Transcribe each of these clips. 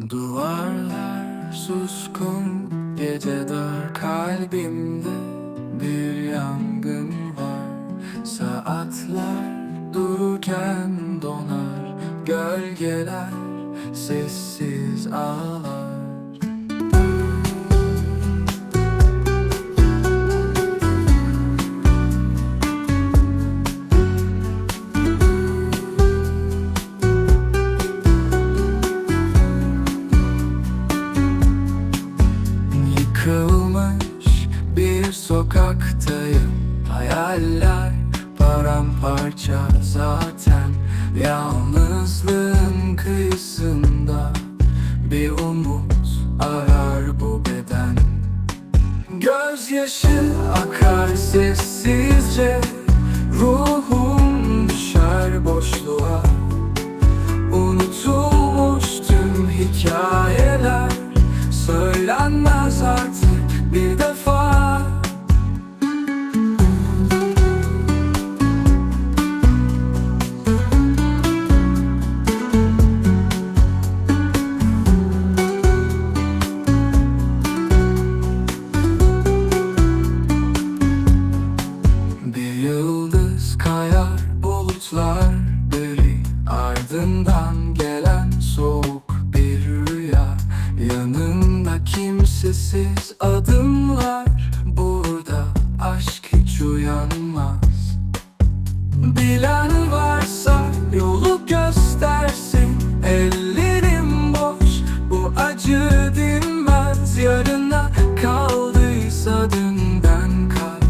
Duvarlar suskun Gece dar kalbimde Bir yangın var. Saatler dururken donar Gölgeler sessiz ağlar sokaktayım. Hayaller paramparça zaten. Yalnızlığın kıyısında Bir umut arar bu beden. Gözyaşı akar sessizce Ruh Ardından gelen soğuk bir rüya. Yanında kimsesiz adımlar. Burada aşk hiç uyanmaz. Bilen varsa yolu göstersin. Ellerim boş bu acı dinmez. Yarına kaldıysa dünden kal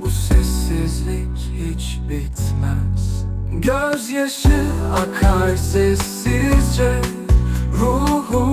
Bu sessizlik hiç bitmez. Gözyaşı akar sessizce Ruhum